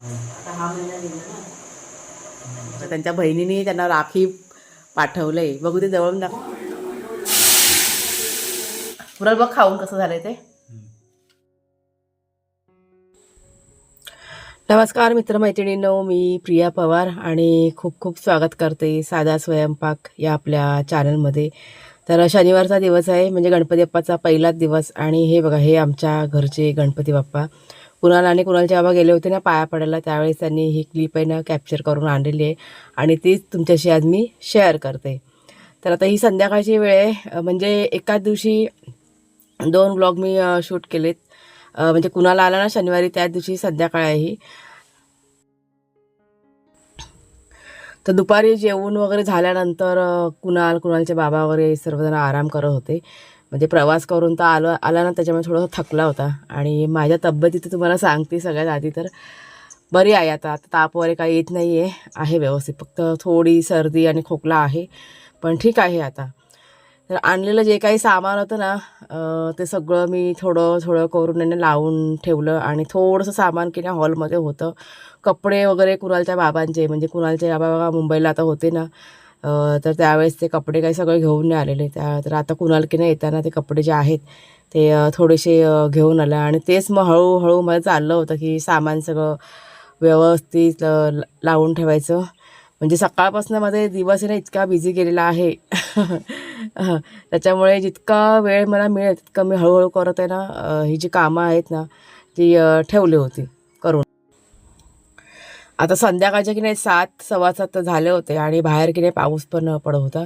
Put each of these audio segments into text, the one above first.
आता हा महिना गेला ना त्यांच्या बहिणीने त्यांना राखी पाठवलंय. बघू ते जवळून दाखव बघ खाऊन कसं झालंय ते. नमस्कार मित्रमैत्रिणींनो मी प्रिया पवार आणि खूप खूप स्वागत करते साधा स्वयंपाक या आपल्या चॅनलमध्ये तर शनिवारचा दिवस आहे म्हणजे गणपती बाप्पाचा पहिलाच दिवस आणि हे बघा हे आमच्या घरचे गणपती बाप्पा. कुणाल आणि कुणालचे बाबा गेले होते ना पाया पडायला त्यावेळेस त्यांनी ही क्लिप आहे ना कॅप्चर करून आणलेली आहे. आणि तीच तुमच्याशी आज मी शेअर करते. तर आता ही संध्याकाळची वेळ आहे. म्हणजे एकाच दिवशी दोन ब्लॉग मी शूट केलेत. म्हणजे कुणाला आला ना शनिवारी त्याच दिवशी संध्याकाळ आहे ही. तर दुपारी जेवण वगैरे झाल्यानंतर कुणाल कुणालचे बाबा वगैरे सर्वजण आराम करत होते. म्हणजे प्रवास करून तर आलो आला ना त्याच्यामुळे थोडंसं थकला होता. आणि माझ्या तब्येतीत तुम्हाला सांगते सगळ्यात आधी तर बरी आहे आता. आता ताप वगैरे काही येत नाही आहे आहे व्यवस्थित. फक्त थोडी सर्दी आणि खोकला आहे पण ठीक आहे आता. तर आणलेलं जे काही सामान होतं ना ते सगळं मी थोडं थोडं करून त्याने लावून ठेवलं. आणि थोडंसं सामान की ना हॉलमध्ये होतं. कपडे वगैरे कुणालच्या बाबांचे म्हणजे कुणालचे बाबा मुंबईला आता होते ना तर त्यावेळेस ते कपडे काही सगळे घेऊन नाही आलेले. त्या तर आता कुणाल की नाही येताना ते कपडे जे आहेत ते थोडेसे घेऊन आलं. आणि तेच मग हळूहळू मला चाललं होतं की सामान सगळं व्यवस्थित लावून ठेवायचं. म्हणजे सकाळपासून मध्ये दिवस आहे ना इतका बिझी गेलेला आहे. त्याच्यामुळे जितका वेळ मला मिळेल तितकं मी हळूहळू करत आहे ना ही जी कामं आहेत ना ती ठेवली होती. आता संध्याकाळचे की नाही सात सव्वा सात तर झाले होते आणि बाहेर की नाही पाऊस पण पडत होता.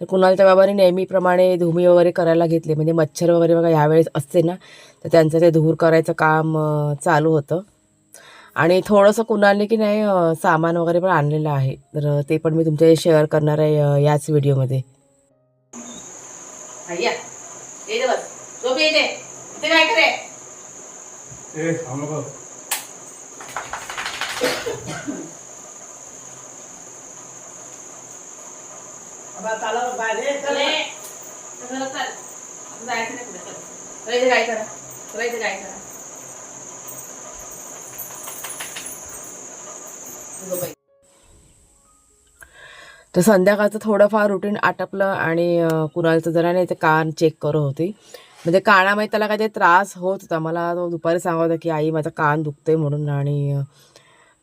तर कुणालच्या बाबांनी नेहमीप्रमाणे धुमी वगैरे करायला घेतले. म्हणजे मच्छर वगैरे बघा यावेळेस असते ना तर त्यांचं ते धूर करायचं काम चालू होतं. आणि थोडंसं कुणालने की नाही सामान वगैरे पण आणलेलं आहे. तर ते पण मी तुमच्या शेअर करणार आहे याच व्हिडिओमध्ये. काय काय करा काय करा तर संध्याकाळचं थोडंफार रुटीन आटपलं आणि कुणालचं जरा नाही ते कान चेक करत होती. म्हणजे कानामध्ये त्याला काहीतरी त्रास होत होता. मला तो दुपारी सांगत होता की आई माझा कान दुखतोय म्हणून आणि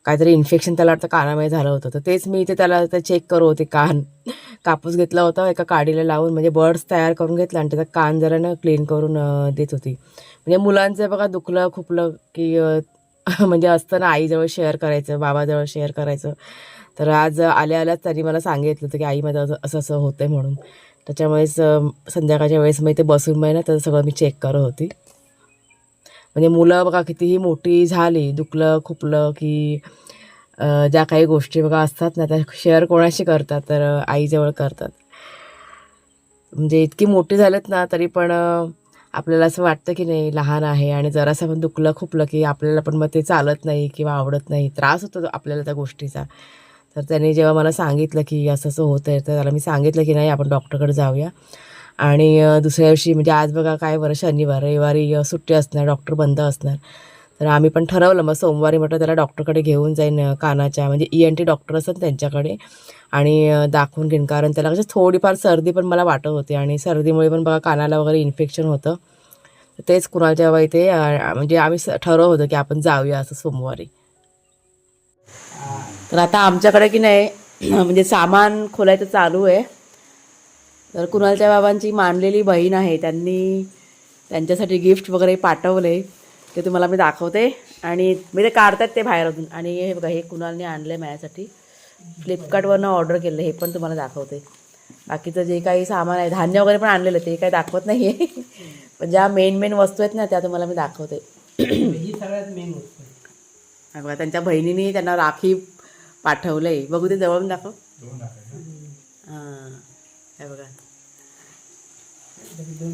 काहीतरी इन्फेक्शन त्याला वाटतं कानामध्ये झालं होतं. तर तेच मी इथे त्याला ते चेक करू होते कान. कापूस घेतला होता एका काडीला लावून म्हणजे बर्ड्स तयार करून घेतला आणि त्याचा कान जरा ना क्लीन करून देत होती. म्हणजे मुलांचं बघा दुखलं खुपलं की म्हणजे असतं ना आईजवळ शेअर करायचं बाबाजवळ शेअर करायचं. तर आज आल्या आल्याच त्यांनी मला सांगितलं होतं की आई माझं असं असं असं होतं आहे म्हणून. त्याच्यामुळेच संध्याकाळच्या वेळेस मी ते बसून मी ना तर सगळं मी चेक करत होती. म्हणजे मुलं बघा कितीही मोठी झाली दुखलं खुपलं की ज्या काही गोष्टी बघा असतात ना त्या शेअर कोणाशी करतात तर आईजवळ करतात. म्हणजे इतकी मोठी झालेत ना तरी पण आपल्याला असं वाटतं की नाही लहान आहे आणि जरासं पण दुखलं खुपलं की आपल्याला पण मग ते चालत नाही किंवा आवडत नाही त्रास होतो आपल्याला त्या गोष्टीचा. तर त्याने जेव्हा मला सांगितलं की असं असं होतं आहे तर त्याला मी सांगितलं की नाही आपण डॉक्टरकडे जाऊया. आणि दुसऱ्या दिवशी म्हणजे आज बघा काय बरं शनिवार रविवारी सुट्टी असणार डॉक्टर बंद असणार. तर आम्ही पण ठरवलं मग सोमवारी म्हटलं त्याला डॉक्टरकडे घेऊन जाईन कानाच्या म्हणजे ई एन टी डॉक्टर असतात त्यांच्याकडे. आणि दाखवून घेईन कारण त्याला कसं थोडीफार सर्दी पण मला वाटत होती आणि सर्दीमुळे पण बघा कानाला वगैरे इन्फेक्शन होतं. तेच कुणाच्या बाई ते म्हणजे आम्ही ठरवलं होतं की आपण जाऊया असं सोमवारी. तर आता आमच्याकडे की नाही म्हणजे सामान खोलायचं चालू आहे. तर कुणालच्या बाबांची मानलेली बहीण आहे त्यांनी त्यांच्यासाठी गिफ्ट वगैरे पाठवले ते तुम्हाला मी दाखवते. आणि मी ते काढतात ते बाहेर अजून. आणि हे बघा हे कुणालने आणलं आहे माझ्यासाठी फ्लिपकार्टवरनं ऑर्डर केलं हे पण तुम्हाला दाखवते. बाकीचं जे काही सामान आहे धान्य वगैरे पण आणलेलं ते काही दाखवत नाही आहे पण ज्या मेन मेन वस्तू आहेत ना त्या तुम्हाला मी दाखवते. ही सगळ्यात मेन आहे. बघा त्यांच्या बहिणीने त्यांना राखी पाठवलंय. बघू ते जवळून दाखव. हां. हे बघा.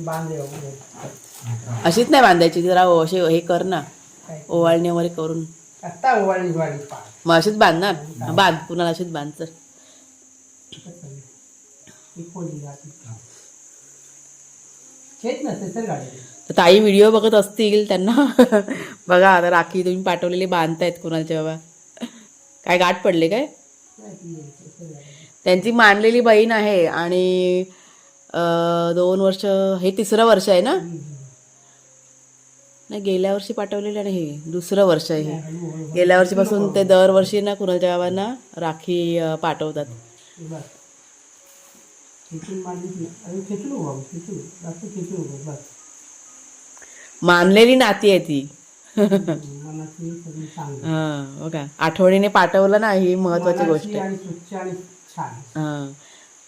बाबू. अशीच नाही बांधायची जरा ओ- अशी हे कर ना? ओवाळणी वगैरे करून. मग अशीच बांधणार? हा, बांध कुणाला अशीच बांध तर ही ताई व्हिडिओ बघत असतील त्यांना. बघा आता राखी तुम्ही पाठवलेली बांधतायत कुणालच्या बाबा. काय गाठ पडली काय? नाही. त्यांची मानलेली बहीण आहे आणि दोन वर्ष हे तिसरं वर्ष आहे ना. नाही गेल्या वर्षी पाठवलेलं आणि हे दुसरं वर्ष आहे हे. गेल्या वर्षीपासून ते दरवर्षी ना कुणाच्या गावांना राखी पाठवतात मानलेली नाती आहे ती हा बघा आठवणीने पाठवलं ना ही महत्वाची गोष्ट आहे हा.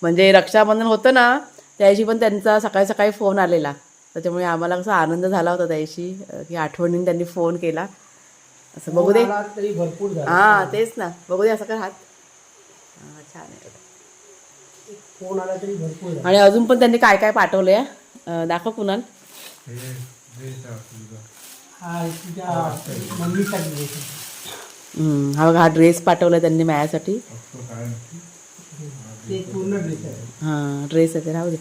म्हणजे रक्षाबंधन होतं ना त्या दिवशी पण त्यांचा सकाळी सकाळी फोन आलेला. त्याच्यामुळे आम्हाला कसा आनंद झाला होता त्या दिवशी अं, की आठवणीने त्यांनी फोन केला. असं बघू दे. मला तरी भरपूर झालं. हा तेच ना. बघू दे असं काय हात. छान आहे. फोन आला तरी भरपूर झालं. आणि अजून पण त्यांनी काय काय पाठवलंय दाखव कुणाल. हा हा बघा हा ड्रेस पाठवलाय त्यांनी माझ्यासाठी. हां ड्रेस आहे ते राहू दे.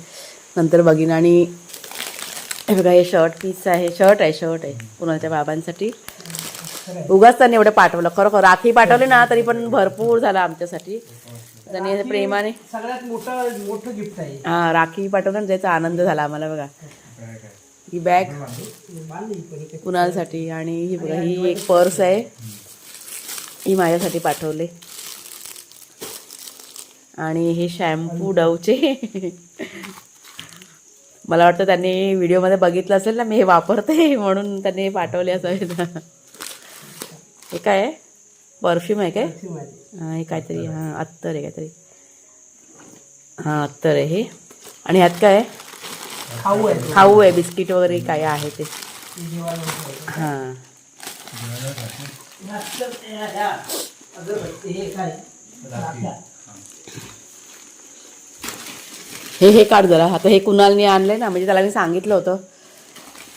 नंतर बघीन. आणि हे बघा हे शर्ट पीस आहे. शर्ट आहे शर्ट आहे. कुणाच्या बाबांसाठी. उगाच त्यांनी एवढं पाठवलं. खरोखर राखी पाठवली ना तरी पण भरपूर झालं आमच्यासाठी. त्यांनी प्रेमाने सगळ्यात मोठं मोठं गिफ्ट आहे. हा राखी पाठवलं ना त्याचा आनंद झाला आम्हाला बघा. ही बॅग. कुणालसाठी. आणि ही बघा ही एक पर्स आहे. ही माझ्यासाठी पाठवले. आणि हे शॅम्पू डवचे. मला वाटतं त्यांनी व्हिडिओमध्ये बघितलं असेल ना मी हे वापरते म्हणून त्यांनी पाठवले असावे हे काय आहे? परफ्यूम आहे काय. हा, हे काहीतरी हां अत्तर आहे काहीतरी. हां अत्तर आहे हे. आणि ह्यात काय आहे? खाऊ आहे. खाऊ आहे बिस्किट वगैरे काय आहे ते. हां. हे काय. हे हे काढ जरा. आता हे कुणालनी आणलंय ना म्हणजे त्याला मी सांगितलं होतं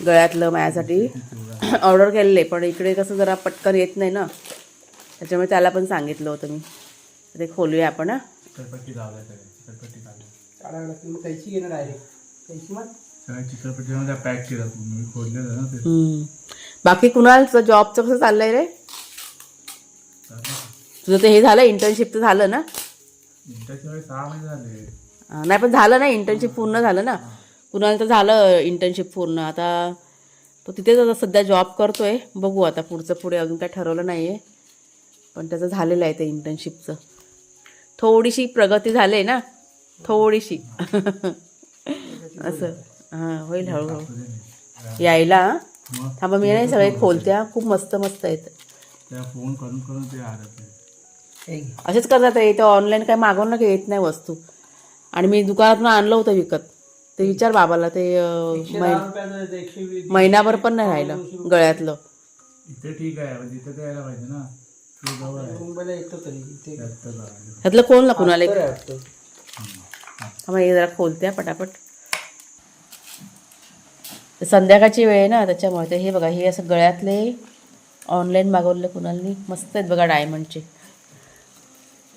गळ्यातलं माझ्यासाठी. ऑर्डर केलेले पण इकडे कसं जरा पटकन येत नाही ना. त्याच्यामुळे त्याला पण सांगितलं होतं मी. ते खोलूया आपण हां. बाकी कुणालचं जॉबचं कसं चाललंय रे? तुझं ते हे झालं इंटर्नशिपचं झालं ना? सहा महिने झाले. नाही पण झालं ना इंटर्नशिप पूर्ण झालं ना. कुणाला तर झालं इंटर्नशिप पूर्ण. आता तो तिथेच आता सध्या जॉब करतोय. बघू आता पुढचं पुढे अजून काय ठरवलं नाही आहे पण त्याचं झालेलं आहे ते इंटर्नशिपचं थोडीशी प्रगती झाली आहे ना. थोडीशी. असं. हां होईल हळूहळू. यायला हं? थांबा मी नाही सगळे खोलत्या खूप मस्त मस्त आहेत. त्या फोन करून करून ते आलं ते घे. असेच करतात हे इथं ऑनलाईन काय मागवून ना की येत नाही वस्तू. आणि मी दुकानातून आणलं होतं विकत. ते विचार बाबाला ते महिनाभर पण नाही राहिलं गळ्यातलं. ठीक आहे ह्यातलं कोण ना कुणाला हे जरा खोलत्या पटापट. संध्याकाळची वेळ आहे ना त्याच्यामुळे ते हे बघा हे असं गळ्यातले ऑनलाईन मागवले कुणालनी. मस्त आहेत बघा डायमंडचे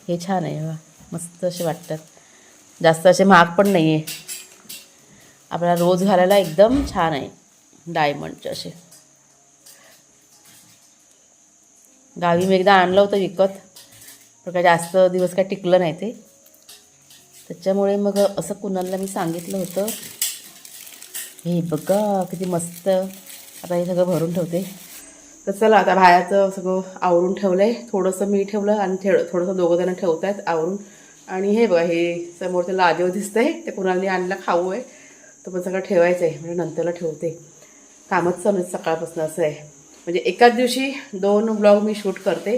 हे छान आहे बघा. मस्त असे वाटतात. जास्त असे महाग पण नाही आहे आपल्याला रोज घालायला एकदम छान आहे. डायमंडचे असे. गावी मी एकदा आणलं होतं विकत. पण काय जास्त दिवस काय टिकलं नाही ते. त्याच्यामुळे मग असं कुणाला मी सांगितलं होतं. हे बघा किती मस्त. आता हे सगळं भरून ठेवते. तर चला आता बाहेरचं सगळं आवरून ठेवलं आहे थोडंसं मी ठेवलं आणि ठेव थोडंसं दोघं जण ठेवत आहेत आवरून. आणि हे बघा हे समोर त्याला आजीव दिसतंय. ते कुणाला आणला खाऊ आहे. तो पण सगळं ठेवायचं आहे म्हणजे नंतरला ठेवते. कामच चालू सकाळपासून असं आहे. म्हणजे एकाच दिवशी दोन ब्लॉग मी शूट करते.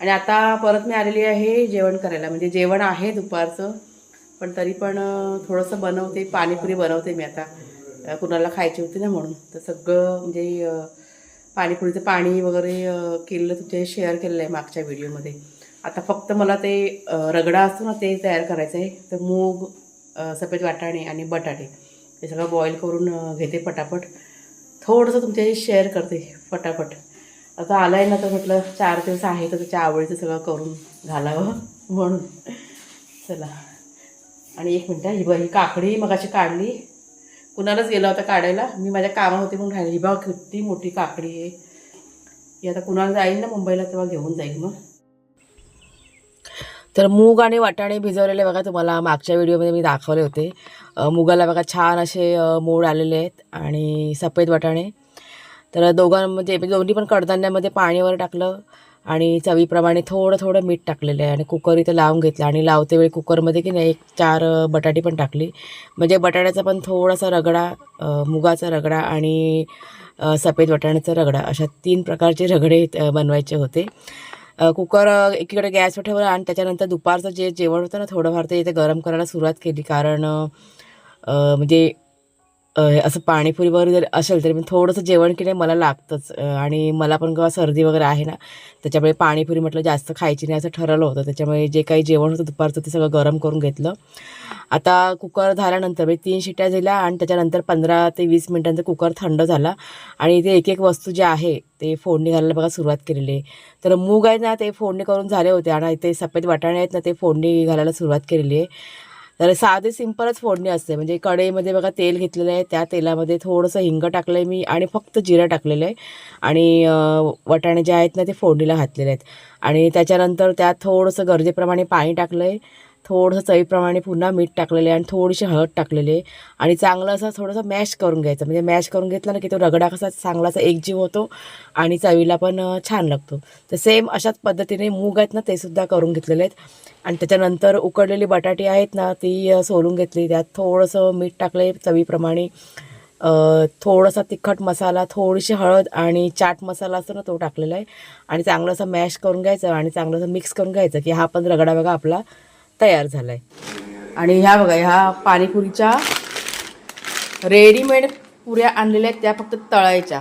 आणि आता परत मी आलेली आहे जेवण करायला. म्हणजे जेवण आहे दुपारचं पण तरी पण थोडंसं बनवते. पाणीपुरी बनवते मी आता. कुणाला खायची होती ना म्हणून. तर सगळं म्हणजे पाणीपुरीचं पाणी वगैरे केलेलं तुमच्या शेअर केलेलं आहे मागच्या व्हिडिओमध्ये आता फक्त मला ते रगडा असतो ना ते तयार करायचं आहे. तर मूग सफेद वाटाणे आणि बटाटे हे सगळं बॉईल करून घेते पटापट. थोडंसं तुमच्याशी शेअर करते पटापट. आता आलं आहे ना तर म्हटलं चार दिवस आहे तर त्याच्या आवडीचं सगळं करून घालावं म्हणून. चला. आणि एक मिनटं ही बघ ही काकडी मग अशी काढली. कुणालाच गेला होता काढायला. मी माझ्या कामात होते म्हणून राहिली. बा किती मोठी काकडी आहे. ही आता कुणाला जाईल ना मुंबईला तेव्हा घेऊन जाईल मग. तर मूग आणि वाटाणे भिजवलेले बघा तुम्हाला. मागच्या व्हिडिओमध्ये मी दाखवले होते. मुगाला बघा छान असे अ, मोड आलेले आहेत आणि सफेद वाटाणे. तर दोघांमध्ये म्हणजे दोन्ही पण कडधान्यामध्ये पाणीवर टाकलं. आणि चवीप्रमाणे थोडं थोडं मीठ टाकलेलं आहे आणि कुकर इथं लावून घेतलं आणि लावते वेळी कुकरमध्ये की नाही एक चार बटाटे बटाटी पण टाकली. म्हणजे बटाट्याचा पण थोडासा रगडा मुगाचा रगडा आणि सफेद वाटाण्याचा रगडा अशा तीन प्रकारचे रगडे बनवायचे होते. कुकर एकीकडे गॅसवर ठेवला आणि त्याच्यानंतर दुपारचं जे जेवण होतं ना थोडंफार ते इथे गरम करायला सुरुवात केली. कारण म्हणजे असं पाणीपुरी वगैरे जर असेल तरी पण थोडंसं जेवण की नाही मला लागतंच. आणि मला पण का सर्दी वगैरे आहे ना त्याच्यामुळे पाणीपुरी म्हटलं जास्त खायची नाही असं ठरवलं होतं. त्याच्यामुळे जे काही जेवण होतं दुपारचं ते सगळं गरम करून घेतलं. आता कुकर झाल्यानंतर म्हणजे तीन शिट्या दिल्या आणि त्याच्यानंतर पंधरा ते वीस मिनिटांचा कुकर थंड झाला. आणि इथे एक एक वस्तू जे आहे ते फोडणी घालायला बघा सुरुवात केलेली. आहे तर मूग आहेत ना ते फोडणी करून झाले होते आणि इथे सफेद वाटाणे आहेत ना ते फोडणी घालायला सुरुवात केलेली आहे. तर साधे सिंपलच फोडणी असते. म्हणजे कढईमध्ये बघा तेल घेतलेलं आहे. त्या तेलामध्ये थोडंसं हिंग टाकलं आहे मी आणि फक्त जिरं टाकलेलं आहे. आणि वटाणे वाटाणे जे आहेत ना ते फोडणीला घातलेले आहेत. आणि त्याच्यानंतर त्यात थोडंसं गरजेप्रमाणे पाणी टाकलं आहे थोडंसं चवीप्रमाणे पुन्हा मीठ टाकलेले आहे आणि थोडीशी हळद टाकलेले आणि चांगलं असं थोडंसं मॅश करून घ्यायचं. म्हणजे मॅश करून घेतला ना की तो रगडा कसा चांगला असा एकजीव होतो आणि चवीला पण छान लागतो. तर सेम अशाच पद्धतीने मूग आहेत ना ते सुद्धा करून घेतलेले आहेत. आणि त्याच्यानंतर उकडलेली बटाटी आहेत ना ती सोलून घेतली. त्यात थोडंसं मीठ टाकले चवीप्रमाणे. थोडासा तिखट मसाला थोडीशी हळद आणि चाट मसाला असतो ना तो टाकलेला आहे. आणि चांगलं असं मॅश करून घ्यायचं आणि चांगलं असं मिक्स करून घ्यायचं की हा पण रगडा बघा आपला तयार झाला आहे आणि ह्या बघा ह्या पाणीपुरीच्या रेडीमेड पुऱ्या आणलेल्या आहेत त्या फक्त तळायच्या.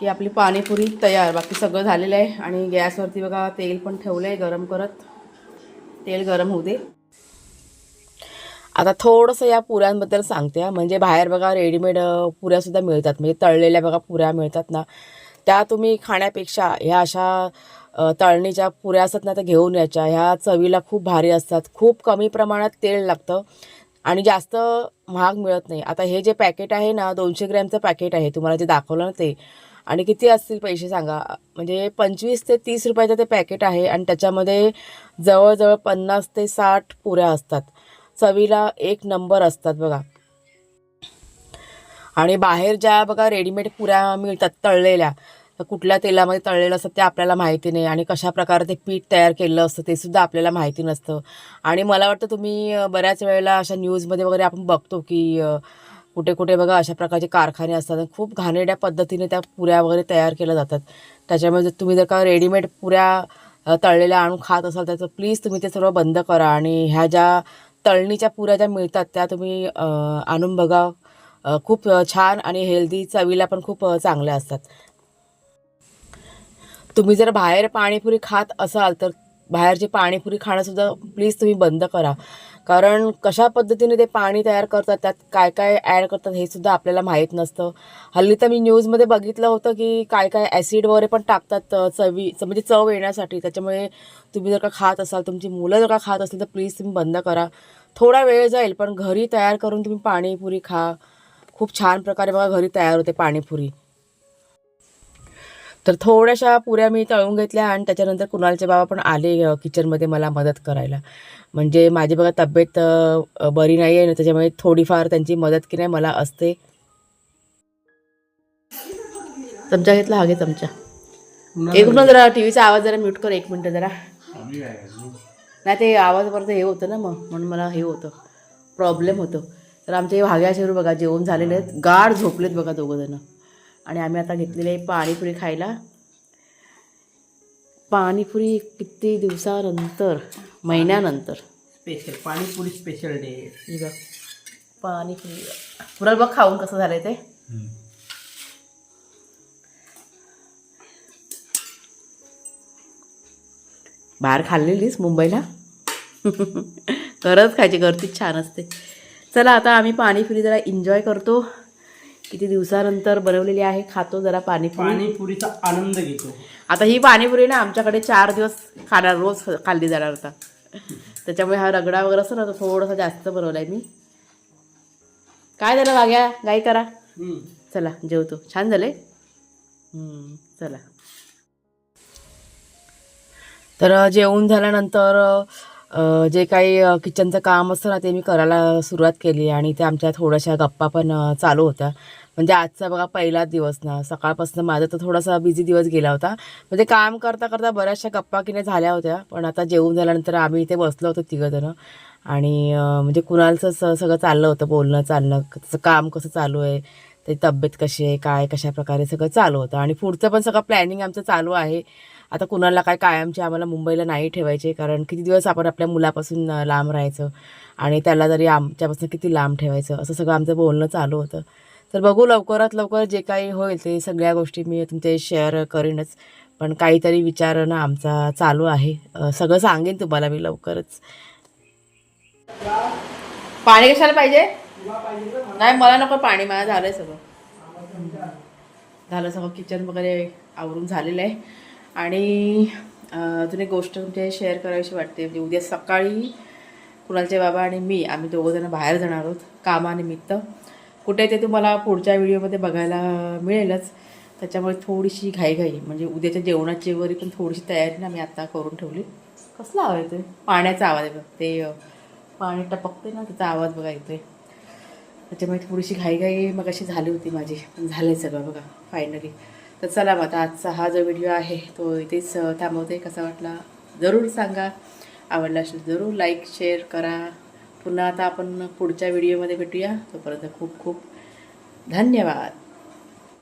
की आपली पाणीपुरी तयार बाकी सगळं झालेलं आहे. आणि गॅसवरती बघा तेल पण ठेवलं आहे गरम करत. तेल गरम होऊ दे. आता थोडंसं या पुऱ्यांबद्दल सांगते म्हणजे बाहेर बघा रेडीमेड पुऱ्यासुद्धा मिळतात. म्हणजे तळलेल्या बघा पुऱ्या मिळतात ना. त्या तुम्ही खाण्यापेक्षा ह्या अशा तळणीच्या पुऱ्या असतात ना त्या घेऊन यायच्या. ह्या चवीला खूप भारी असतात. खूप कमी प्रमाणात तेल लागतं आणि जास्त महाग मिळत नाही. आता हे जे पॅकेट आहे ना दोनशे ग्रॅमचं पॅकेट आहे तुम्हाला जे दाखवलं ना ते. आणि किती असतील पैसे सांगा. म्हणजे पंचवीस ते तीस रुपयाचं ते पॅकेट आहे आणि त्याच्यामध्ये जवळजवळ पन्नास ते साठ पुऱ्या असतात. चवीला एक नंबर असतात बघा. आणि बाहेर ज्या बघा रेडीमेड पुऱ्या मिळतात तळलेल्या कुठल्या तेलामध्ये तळलेलं असतं ते आपल्याला माहिती नाही आणि कशा प्रकारे ते पीठ तयार केलेलं असतं ते सुद्धा आपल्याला माहिती नसतं. आणि मला वाटतं तुम्ही बऱ्याच वेळेला अशा न्यूजमध्ये वगैरे आपण बघतो की कुठे कुठे बघा अशा प्रकारचे कारखाने असतात आणि खूप घाणेरड्या पद्धतीने त्या पुऱ्या वगैरे तयार केल्या जातात. त्याच्यामुळे जर तुम्ही जर का रेडीमेड पुऱ्या तळलेल्या आणून खात असाल तर प्लीज तुम्ही ते सर्व बंद करा आणि ह्या ज्या तळणीच्या पुऱ्या ज्या मिळतात त्या तुम्ही आणून बघा. खूप छान आणि हेल्दी चवीला पण खूप चांगल्या असतात. तुम्ही जर बाहेर पाणीपुरी खात असाल तर बाहेरची पाणीपुरी खाणंसुद्धा प्लीज तुम्ही बंद करा. कारण कशा पद्धतीने ते पाणी तयार करतात त्यात काय काय ॲड करतात हे सुद्धा आपल्याला माहीत नसतं. हल्ली तर मी न्यूजमध्ये बघितलं होतं की काय काय ॲसिड वगैरे पण टाकतात चवी म्हणजे चव येण्यासाठी. त्याच्यामुळे तुम्ही जर का खात असाल तुमची मुलं जर का खात असेल तर प्लीज तुम्ही बंद करा. थोडा वेळ जाईल पण घरी तयार करून तुम्ही पाणीपुरी खा. खूप छान प्रकारे बघा घरी तयार होते पाणीपुरी. तर थोड्याशा पुऱ्या मी तळून घेतल्या आणि त्याच्यानंतर कुणालचे बाबा पण आले किचनमध्ये मला मदत करायला. म्हणजे माझी बघा तब्येत बरी नाही आहे ना त्याच्यामुळे थोडीफार त्यांची मदत की नाही मला असते. चमचा घेतला हा घे चमचा. एक मिनिट जरा टी व्हीचा आवाज जरा म्यूट कर एक मिनटं जरा? नाही ते आवाज परत हे होतं ना मग म्हणून मला हे होतं. प्रॉब्लेम होतो. तर आमचे हे भाग्याशेरू बघा जेवण झालेले आहेत. गाढ झोपलेत बघा दोघं जण. आणि आम्ही आता घेतलेले आहे पाणीपुरी खायला. पाणीपुरी किती दिवसानंतर महिन्यानंतर. स्पेशल पाणीपुरी स्पेशल डे बघ पाणीपुरी. पुरा बघ खाऊन कसं झालंय ते. बाहेर खाल्लेलीस मुंबईला? खरंच खायची घरतीच छान असते. चला आता आम्ही पाणीपुरी जरा एन्जॉय करतो. किती दिवसानंतर बनवलेली आहे खातो जरा पाणीपुरी. पाणीपुरीचा आनंद घेतो. आता ही पाणीपुरी ना आमच्याकडे चार दिवस खाणार रोज खाल्ली जाणार होता त्याच्यामुळे हा रगडा वगैरे असतो ना तो थोडासा जास्त बनवला आहे मी. काय झालं वाग्या गाई करा. हम्म. चला जेवतो. छान झाले हम्म, चला. तर अ, जेवण झाल्यानंतर अ, जे काही अ, किचनचं काम असतं ना ते मी करायला सुरुवात केली आणि ते आमच्या थोड्याशा गप्पा पण अ, चालू होत्या. म्हणजे आजचा बघा पहिलाच दिवस ना. सकाळपासून माझा तर थोडासा बिझी दिवस गेला होता. म्हणजे काम करता करता बऱ्याचशा गप्पा किने झाल्या होत्या. पण आता जेवून झाल्यानंतर आम्ही इथे बसलो होतो तिघंजणं. आणि म्हणजे कुणालचं स सगळं चाललं होतं. बोलणं चालणं त्याचं काम कसं चालू आहे त्याची तब्येत कशी आहे काय कशा प्रकारे सगळं चालू होतं. आणि पुढचं पण सगळं प्लॅनिंग आमचं चालू आहे. आता कुणाला काय कायमचे आम्हाला मुंबईला नाही ठेवायचे. कारण किती दिवस आपण आपल्या मुलापासून लांब राहायचं. आणि त्याला जरी आमच्यापासून किती लांब ठेवायचं असं सगळं आमचं बोलणं चालू होतं. तर बघू लवकरात लवकर जे काही होईल ते सगळ्या गोष्टी मी तुमचे शेअर करीनच. पण काहीतरी विचार ना आमचा चालू आहे. सगळं सांगेन तुम्हाला मी लवकरच. पाणी कशाला पाहिजे? नाही मला नको पाणी मला झालंय सगळं. झालं सगळं किचन वगैरे आवरून झालेलं आहे. आणि अजून एक गोष्ट तुमच्या शेअर करावीशी वाटते. म्हणजे उद्या सकाळी कुणालचे बाबा आणि मी आम्ही दोघंजणं बाहेर जाणार आहोत कामानिमित्त. कुठे ते तुम्हाला पुढच्या व्हिडिओमध्ये बघायला मिळेलच. त्याच्यामुळे थोडीशी घाईघाई म्हणजे उद्याच्या जेवणाची वगैरे पण थोडीशी तयारी ना मी आता करून ठेवली. कसला आवाज येतोय? पाण्याचा आवाज आहे बघ. ते पाणी टपकते ना त्याचा आवाज बघा येतोय. त्याच्यामुळे थोडीशी घाईघाई मग अशी झाली होती माझी पण झालं सगळं बघा फायनली तर चला मग आता आजचा हा जो व्हिडिओ आहे तो इथेच थांबवते. कसा वाटला? जरूर सांगा. आवडला असेल जरूर लाईक शेअर करा. पुन्हा आता आपण पुढच्या व्हिडिओमध्ये भेटूया. तोपर्यंत खूप खूप धन्यवाद.